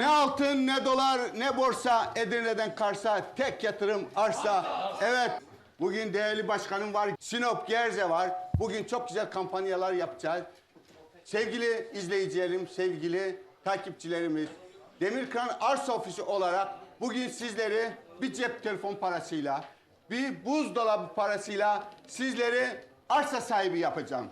Ne altın, ne dolar, ne borsa, Edirne'den Kars'a tek yatırım arsa. Evet, bugün değerli başkanım var, Sinop Gerze var. Bugün çok güzel kampanyalar yapacağız. Sevgili izleyicilerim, sevgili takipçilerimiz, Demirkan Arsa Ofisi olarak bugün sizleri bir cep telefon parasıyla, bir buzdolabı parasıyla sizleri arsa sahibi yapacağım.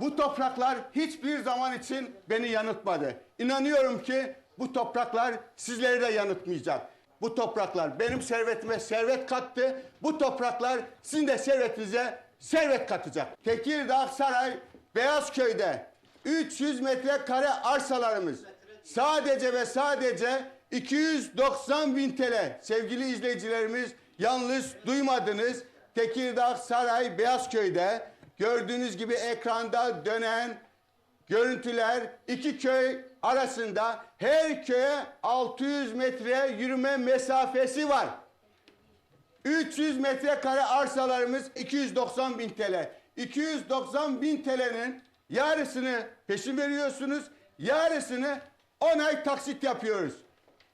Bu topraklar hiçbir zaman için beni yanıltmadı. İnanıyorum ki bu topraklar sizleri de yanıltmayacak. Bu topraklar benim servetime servet kattı. Bu topraklar sizin de servetinize servet katacak. Tekirdağ Saray Beyazköy'de 300 metrekare arsalarımız sadece ve sadece 290 bin TL. Sevgili izleyicilerimiz yanlış duymadınız. Tekirdağ Saray Beyazköy'de gördüğünüz gibi ekranda dönen görüntüler iki köy arasında her köye 600 metre yürüme mesafesi var. 300 metrekare arsalarımız 290 bin TL. 290 bin TL'nin yarısını peşin veriyorsunuz, yarısını 10 ay taksit yapıyoruz.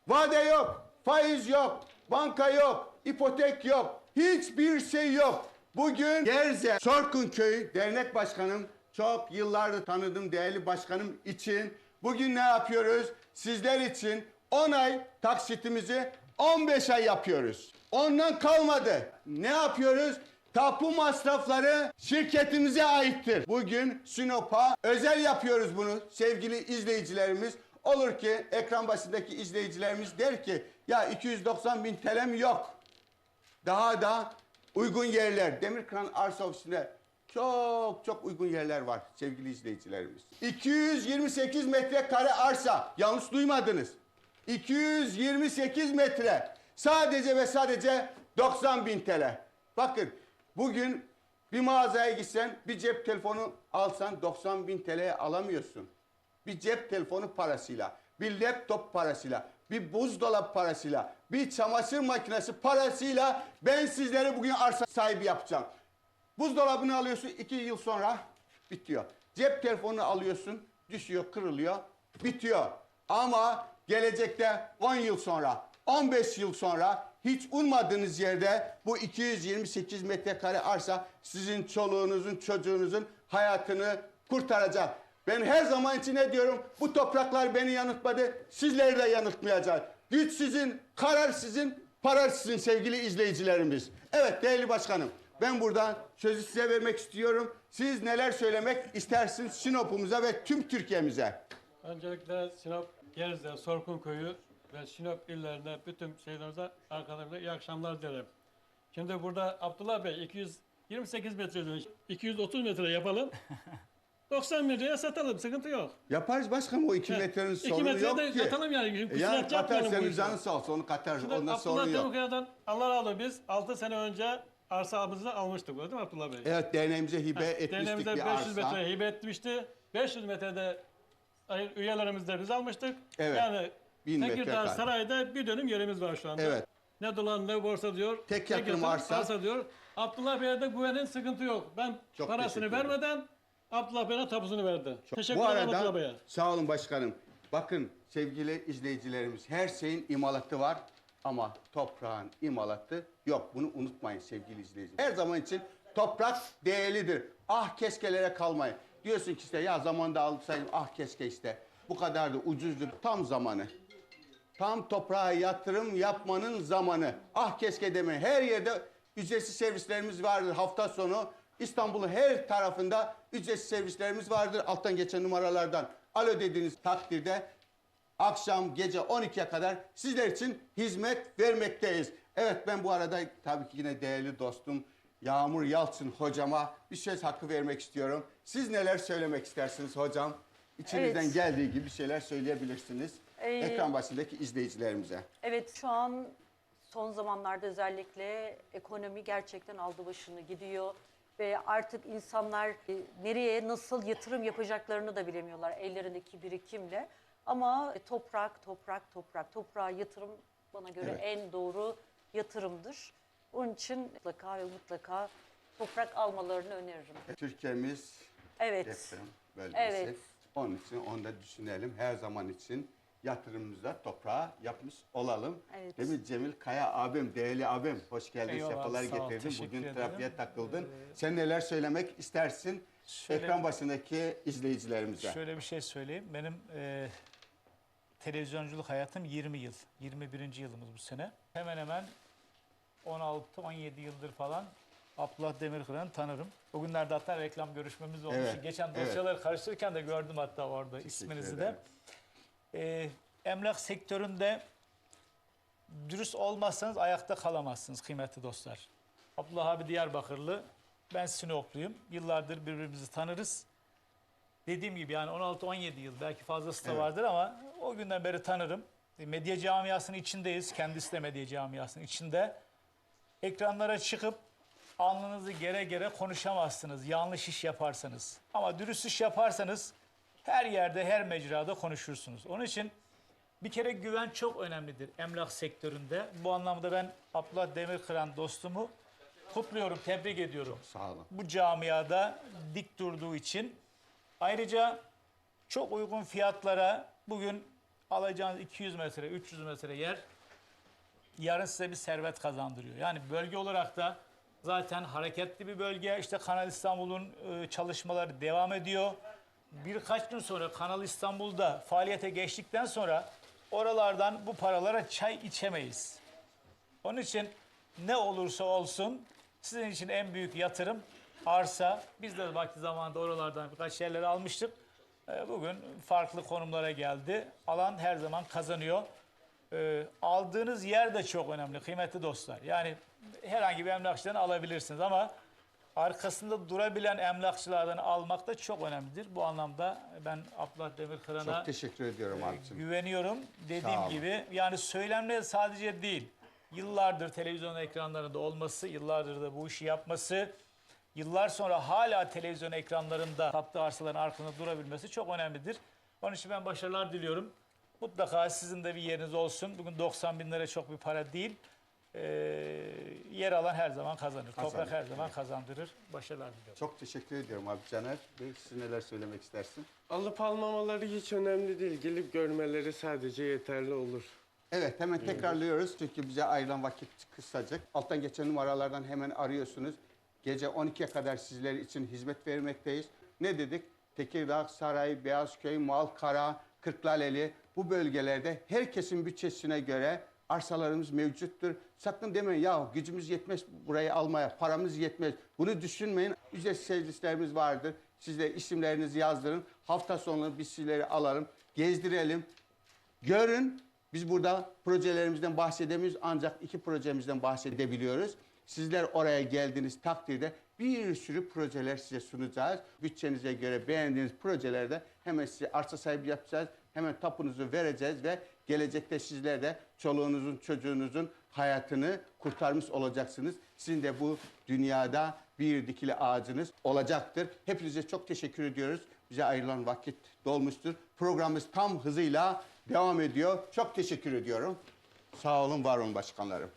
Vade yok, faiz yok, banka yok, ipotek yok, hiçbir şey yok. Bugün Gerze Sorkun Köyü Dernek Başkanım çok yıllardır tanıdığım değerli başkanım için bugün ne yapıyoruz? Sizler için 10 ay taksitimizi 15 ay yapıyoruz. Ondan kalmadı. Ne yapıyoruz? Tapu masrafları şirketimize aittir. Bugün Sinop'a özel yapıyoruz bunu sevgili izleyicilerimiz. Olur ki ekran başındaki izleyicilerimiz der ki ya 290 bin TL'm yok. Daha da uygun yerler. Demirkıran Arsa Ofisi'nde çok çok uygun yerler var sevgili izleyicilerimiz. 228 metrekare arsa. Yanlış duymadınız. 228 metre. Sadece ve sadece 90 bin TL. Bakın bugün bir mağazaya gitsen bir cep telefonu alsan 90 bin TL'ye alamıyorsun. Bir cep telefonu parasıyla, bir laptop parasıyla, bir buzdolabı parasıyla, bir çamaşır makinesi parasıyla ben sizlere bugün arsa sahibi yapacağım. Buzdolabını alıyorsun iki yıl sonra bitiyor. Cep telefonunu alıyorsun düşüyor kırılıyor bitiyor. Ama gelecekte 10 yıl sonra 15 yıl sonra hiç ummadığınız yerde bu 228 metrekare arsa sizin çoluğunuzun çocuğunuzun hayatını kurtaracak. Ben her zaman için ne diyorum? Bu topraklar beni yanıltmadı. Sizleri de yanıltmayacak. Güç sizin, karar sizin, para sizin sevgili izleyicilerimiz. Evet değerli başkanım. Ben buradan sözü size vermek istiyorum. Siz neler söylemek istersiniz Sinop'umuza ve tüm Türkiye'mize? Öncelikle Sinop, Gerizde, Sorkun Köyü ve Sinop illerine bütün şeylerinize arkadaşlar iyi akşamlar dilerim. Şimdi burada Abdullah Bey 228 metre demiş. 230 metre yapalım. 90 metreye satalım sıkıntı yok. Yaparız başkanım o iki metrenin sorunu yok de ki. katalım yani. E Yani katar senin canın sağ olsun onu katar. Şimdi Ondan Abdullah sorun yok. Demirkaya'dan Allah razı olsun biz 6 sene önce arsamızı almıştık öyle değil mi Abdullah Bey? Evet derneğimize hibe etmiştik Derneğimize bir 500 arsa. metre hibe etmişti. 500 metrede ay- üyelerimiz de biz almıştık. Evet. Yani Bin Tekirdağ metrekare. Saray'da bir dönüm yerimiz var şu anda. Evet. Ne dolan ne borsa diyor. Tek yatırım arsa. diyor. Abdullah Bey'e de güvenin sıkıntı yok. Ben Çok parasını teşekkür ederim. vermeden Abdullah Bey'e tapusunu verdi. Bu ederim Abdullah arada Bey'e. sağ olun başkanım. Bakın sevgili izleyicilerimiz her şeyin imalatı var ama toprağın imalatı yok. Bunu unutmayın sevgili izleyiciler. Her zaman için toprak değerlidir. Ah keskelere kalmayın. Diyorsun ki işte ya zamanda alsaydım ah keşke işte. Bu kadar da ucuzdur. Tam zamanı. Tam toprağa yatırım yapmanın zamanı. Ah keşke demeyin. Her yerde ücretsiz servislerimiz vardır hafta sonu. İstanbul'un her tarafında ücretsiz servislerimiz vardır alttan geçen numaralardan. Alo dediğiniz takdirde akşam gece 12'ye kadar sizler için hizmet vermekteyiz. Evet ben bu arada tabii ki yine değerli dostum Yağmur Yalçın hocama bir söz hakkı vermek istiyorum. Siz neler söylemek istersiniz hocam? İçinizden Evet. geldiği gibi şeyler söyleyebilirsiniz. Ee, Ekran başındaki izleyicilerimize. Evet şu an son zamanlarda özellikle ekonomi gerçekten aldı başını gidiyor ve artık insanlar e, nereye nasıl yatırım yapacaklarını da bilemiyorlar ellerindeki birikimle. Ama toprak, toprak, toprak, toprağa yatırım bana göre Evet. en doğru yatırımdır. Onun için mutlaka ve mutlaka toprak almalarını öneririm. Türkiye'miz Evet. deprem bölgesi. Evet. Onun için onu da düşünelim. Her zaman için yatırımımızı da toprağa yapmış olalım. Evet. Değil mi Cemil Kaya abim, değerli abim hoş geldin, Eyvallah, sefalar sağ ol, getirdin. teşekkür Bugün ederim. trafiğe takıldın. Ee, Sen neler söylemek istersin Şöyle- ekran başındaki izleyicilerimize? Şöyle bir şey söyleyeyim. Benim e, televizyonculuk hayatım 20 yıl. 21. yılımız bu sene. Hemen hemen 16-17 yıldır falan Abdullah Demirkıran'ı tanırım. Bugünlerde hatta reklam görüşmemiz olmuş. Evet, Geçen evet. dosyaları karıştırırken de gördüm hatta orada isminizi de. ederim. E, emlak sektöründe dürüst olmazsanız ayakta kalamazsınız kıymetli dostlar. Abdullah abi Diyarbakırlı, ben Sinopluyum. Yıllardır birbirimizi tanırız. Dediğim gibi yani 16-17 yıl belki fazlası da Evet. vardır ama o günden beri tanırım. E, Medya camiasının içindeyiz. Kendisi de medya camiasının içinde. Ekranlara çıkıp alnınızı gere gere konuşamazsınız. Yanlış iş yaparsanız. Ama dürüst iş yaparsanız her yerde, her mecrada konuşursunuz. Onun için bir kere güven çok önemlidir emlak sektöründe. Bu anlamda ben Abdullah Demirkıran dostumu kutluyorum, tebrik ediyorum Sağ olun. bu camiada dik durduğu için. Ayrıca çok uygun fiyatlara bugün alacağınız 200 metre, 300 metre yer yarın size bir servet kazandırıyor. Yani bölge olarak da zaten hareketli bir bölge. İşte Kanal İstanbul'un e, çalışmaları devam ediyor. Birkaç gün sonra Kanal İstanbul'da faaliyete geçtikten sonra oralardan bu paralara çay içemeyiz. Onun için ne olursa olsun sizin için en büyük yatırım arsa. Biz de vakti zamanında oralardan birkaç yerleri almıştık. Ee, Bugün farklı konumlara geldi. Alan her zaman kazanıyor. Ee, aldığınız yer de çok önemli kıymetli dostlar. Yani herhangi bir emlakçıdan alabilirsiniz ama arkasında durabilen emlakçılardan almak da çok önemlidir. Bu anlamda ben Abdullah Demirkıran'a Çok teşekkür ediyorum abicim. güveniyorum. Dediğim olun. gibi yani söylemle sadece değil. Yıllardır televizyon ekranlarında olması, yıllardır da bu işi yapması, yıllar sonra hala televizyon ekranlarında taptığı arsaların arkasında durabilmesi çok önemlidir. Onun için ben başarılar diliyorum. Mutlaka sizin de bir yeriniz olsun. Bugün 90 bin lira çok bir para değil. Ee, yer alan her zaman kazanır. Kazanır, Toprak her zaman kazandırır. Başarılar diliyorum. Çok teşekkür ediyorum abi Caner Bey. Siz neler söylemek istersin? Alıp almamaları hiç önemli değil. Gelip görmeleri sadece yeterli olur. Evet hemen tekrarlıyoruz çünkü bize ayrılan vakit kısacık. Alttan geçen numaralardan hemen arıyorsunuz. Gece 12'ye kadar sizler için hizmet vermekteyiz. Ne dedik? Tekirdağ, Saray, Beyazköy, Malkara, Kırklareli bu bölgelerde herkesin bütçesine göre arsalarımız mevcuttur. Sakın demeyin ya gücümüz yetmez burayı almaya, paramız yetmez. Bunu düşünmeyin. Ücretsiz servislerimiz vardır. Siz de isimlerinizi yazdırın. Hafta sonu biz sizleri alalım, gezdirelim. Görün biz burada projelerimizden bahsedemiyoruz ancak iki projemizden bahsedebiliyoruz. Sizler oraya geldiğiniz takdirde bir sürü projeler size sunacağız. Bütçenize göre beğendiğiniz projelerde hemen size arsa sahibi yapacağız. Hemen tapunuzu vereceğiz ve gelecekte sizler de çoluğunuzun çocuğunuzun hayatını kurtarmış olacaksınız. Sizin de bu dünyada bir dikili ağacınız olacaktır. Hepinize çok teşekkür ediyoruz. Bize ayrılan vakit dolmuştur. Programımız tam hızıyla devam ediyor. Çok teşekkür ediyorum. Sağ olun, var olun başkanlarım.